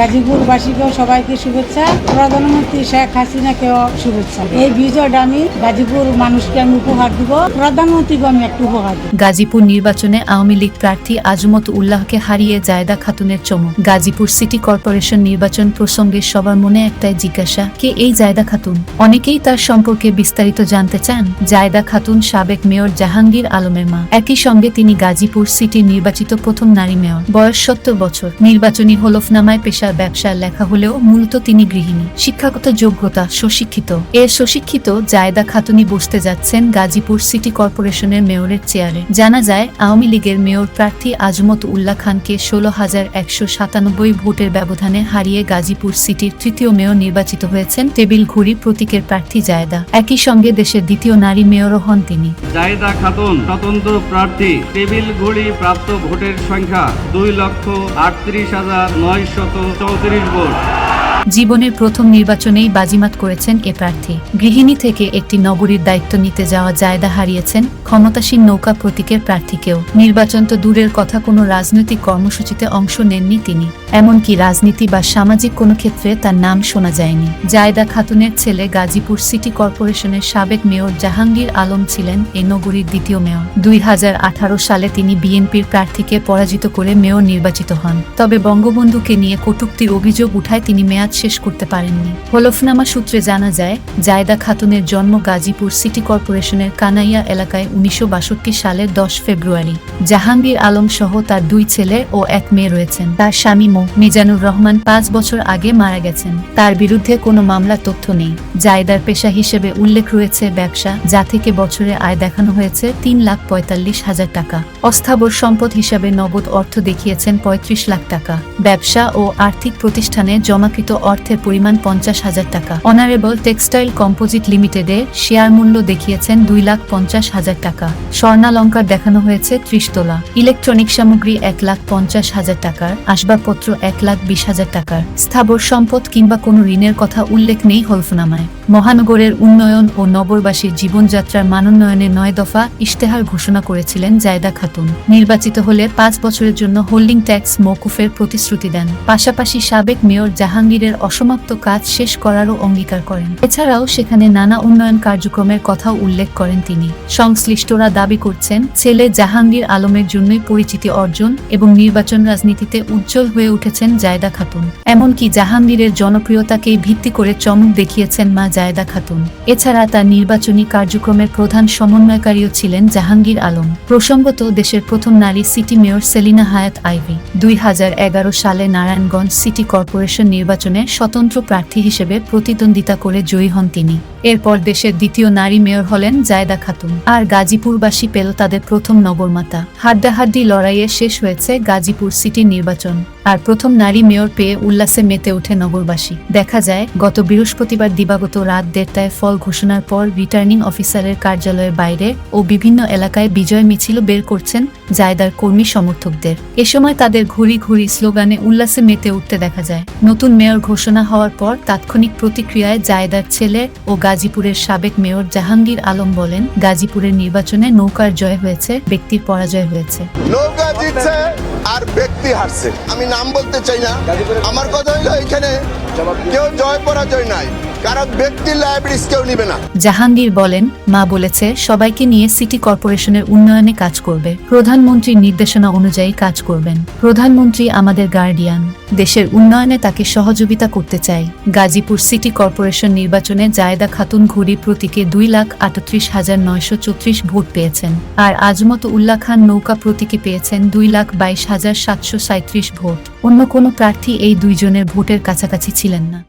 গাজীপুরবাসীকেও সবাইকে শুভেচ্ছা, প্রধানমন্ত্রী শেখ হাসিনাকেও শুভেচ্ছা। এই বিজয়টা আমি গাজীপুর মানুষকে আমি উপহার দিব প্রধানমন্ত্রীকে আমি একটু উপহার দিব। গাজীপুর নির্বাচনে আওয়ামী লীগ প্রার্থী আজমত উল্লাহকে হারিয়ে জায়দা খাতুনের চমক। গাজীপুর সিটি কর্পোরেশন নির্বাচন প্রসঙ্গে সবার মনে একটাই জিজ্ঞাসা, কে এই জায়দা খাতুন? অনেকেই তার সম্পর্কে বিস্তারিত জানতে চান, জায়দা খাতুন সাবেক মেয়র জাহাঙ্গীর আলমের মা। একই সঙ্গে তিনি গাজীপুর সিটির নির্বাচিত প্রথম নারী মেয়র। বয়স সত্তর বছর। নির্বাচনী হলফনামায় পেশার ব্যবসার লেখা হলেও মূলত তিনি গৃহিণী। শিক্ষাগত যোগ্যতা সুশিক্ষিত এর সুশিক্ষিত জায়দা খাতুনি বসতে যাচ্ছেন গাজীপুর সিটি কর্পোরেশনের মেয়রের চেয়ারে। জানা যায়, আওয়ামী লীগের মেয়র প্রার্থী আজমত উল্লাহ খানকে ষোলো হাজার একশো সাতানব্বই ভোটের ব্যবধানে হারিয়ে গাজীপুর সিটির তৃতীয় মেয়র নির্বাচিত হয়েছেন টেবিল ঘুড়ি প্রতীকের প্রার্থী জায়দা। একই সঙ্গে দেশের দ্বিতীয় নারী মেয়রও হন তিনি। জায়েদা খাতুন স্বতন্ত্র প্রার্থী, টেবিল ঘড়ি প্রাপ্ত ভোটের সংখ্যা দুই লক্ষ আটত্রিশ হাজার নয়শত চৌত্রিশ ভোট জীবনের প্রথম নির্বাচনেই বাজিমাত করেছেন এ প্রার্থী। গৃহিণী থেকে একটি নগরীর দায়িত্ব নিতে যাওয়া জায়দা হারিয়েছেন ক্ষমতাসীন নৌকা প্রতীকের প্রার্থীকেও। নির্বাচন তো দূরের কথা, কোনো রাজনৈতিক কর্মসূচিতে অংশ নেননি তিনি। এমনকি রাজনীতি বা সামাজিক কোনো ক্ষেত্রে তার নাম শোনা যায়নি। জায়দা খাতুনের ছেলে গাজীপুর সিটি কর্পোরেশনের সাবেক মেয়র জাহাঙ্গীর আলম ছিলেন এই নগরীর দ্বিতীয় মেয়র। দুই হাজার আঠারো সালে তিনি বিএনপির প্রার্থীকে পরাজিত করে মেয়র নির্বাচিত হন। তবে বঙ্গবন্ধুকে নিয়ে কটূক্তির অভিযোগ উঠায় তিনি মেয়াদ শেষ করতে পারেননি। হলফনামা সূত্রে জানা যায়, জায়দা খাতুনের জন্ম গাজীপুর সিটি কর্পোরেশনের কানাইয়া এলাকায় উনিশশো সালের দশ ফেব্রুয়ারি। জাহাঙ্গীর আলম সহ তার দুই ছেলে ও এক মেয়ে রয়েছেন। তার স্বামী মো মিজানুর রহমান পাঁচ বছর আগে মারা গেছেন। তার বিরুদ্ধে কোনো মামলা তথ্য নেই। জায়দার পেশা হিসেবে উল্লেখ রয়েছে ব্যবসা, যা থেকে বছরে আয় দেখানো হয়েছে তিন লাখ পঁয়তাল্লিশ হাজার টাকা। অস্থাবর সম্পদ হিসাবে নগদ অর্থ দেখিয়েছেন পঁয়ত্রিশ লাখ টাকা। ব্যবসা ও আর্থিক প্রতিষ্ঠানে জমাকৃত অর্থের পরিমাণ পঞ্চাশ হাজার টাকা। অনারেবল টেক্সটাইল কম্পোজিট লিমিটেডে শেয়ার মূল্য দেখিয়েছেন দুই লাখ পঞ্চাশ হাজার টাকা। স্বর্ণালঙ্কার দেখানো হয়েছে ত্রিশ তোলা। ইলেকট্রনিক সামগ্রী এক লাখ পঞ্চাশ হাজার টাকার, আসবাবপত্র এক লাখ বিশ হাজার টাকার। স্থাবর সম্পদ কিংবা কোনো ঋণের কথা উল্লেখ নেই হলফনামায়। মহানগরের উন্নয়ন ও নগরবাসীর জীবনযাত্রার মানোন্নয়নে নয় দফা ইশতেহার ঘোষণা করেছিলেন জায়দা খাতুন। নির্বাচিত হলে পাঁচ বছরের জন্য হোল্ডিং ট্যাক্স মৌকুফের প্রতিশ্রুতি দেন। পাশাপাশি সাবেক মেয়র জাহাঙ্গীরের অসমাপ্ত কাজ শেষ করারও অঙ্গীকার করেন। এছাড়াও সেখানে নানা উন্নয়ন কার্যক্রমের কথাও উল্লেখ করেন তিনি। সংশ্লিষ্টরা দাবি করছেন, ছেলে জাহাঙ্গীর আলমের জন্যই পরিচিতি অর্জন এবং নির্বাচন রাজনীতিতে উজ্জ্বল হয়ে উঠেছেন জায়দা খাতুন। এমনকি জাহাঙ্গীরের জনপ্রিয়তাকেই ভিত্তি করে চমক দেখিয়েছেন মা জায়দা খাতুন। এছাড়া তার নির্বাচনী কার্যক্রমের প্রধান সমন্বয়কারীও ছিলেন জাহাঙ্গীর আলম। প্রসঙ্গত, দেশের প্রথম নারী সিটি মেয়র সেলিনা হায়াত আইভি। দুই হাজার এগারো সালে নারায়ণগঞ্জ সিটি কর্পোরেশন নির্বাচনে স্বতন্ত্র প্রার্থী হিসেবে প্রতিদ্বন্দ্বিতা করে জয়ী হন তিনি। এরপর দেশের দ্বিতীয় নারী মেয়র হলেন জায়দা খাতুন। আর গাজীপুরবাসী পেল তাদের প্রথম নগরমাতা। হাড্ডাহাড্ডি লড়াইয়ে শেষ হয়েছে গাজীপুর সিটির নির্বাচন। আর প্রথম নারী মেয়র পেয়ে উল্লাসে মেতে ওঠে নগরবাসী। দেখা যায়, গত বৃহস্পতিবার দিবাগত রাত দেড়টায় ফল ঘোষণার পর রিটার্নিং অফিসারের কার্যালয়ের বাইরে ও বিভিন্ন এলাকায় বিজয় মিছিল বের করছেন জায়দার কর্মী সমর্থকদের। এ সময় তাদের ঘুরি ঘুরি স্লোগানে উল্লাসে মেতে উঠতে দেখা যায়। নতুন মেয়র ঘোষণা হওয়ার পর তাৎক্ষণিক প্রতিক্রিয়ায় জায়দার ছেলে ও গাজীপুরের সাবেক মেয়র জাহাঙ্গীর আলম বলেন, গাজীপুরের নির্বাচনে নৌকার জয় হয়েছে, ব্যক্তির পরাজয় হয়েছে। নৌকা আর ব্যক্তি হারছে। আমি নাম বলতে চাই না। আমার কথা হইল এখানে কেউ জয় পরাজয় নাই। কারণ ব্যক্তির লাইব্রেরিস কেউ নিবে না। জাহাঙ্গীর বলেন, মা বলেছে, সবাইকে নিয়ে সিটি কর্পোরেশনের উন্নয়নে কাজ করবে। প্রধানমন্ত্রীর নির্দেশনা অনুযায়ী কাজ করবেন। প্রধানমন্ত্রী আমাদের গার্ডিয়ান দেশের উন্নয়নে তাকে সহযোগিতা করতে চাই। গাজীপুর সিটি কর্পোরেশন নির্বাচনে জায়দা খাতুন ঘুরি প্রতীকে দুই লাখ আটত্রিশ হাজার নয়শো চৌত্রিশ ভোট পেয়েছেন। আর আজমত উল্লাহ খান নৌকা প্রতীকে পেয়েছেন দুই লাখ বাইশ হাজার সাতশো সাঁত্রিশ ভোট। অন্য কোনো প্রার্থী এই দুইজনের ভোটের কাছাকাছি ছিলেন না।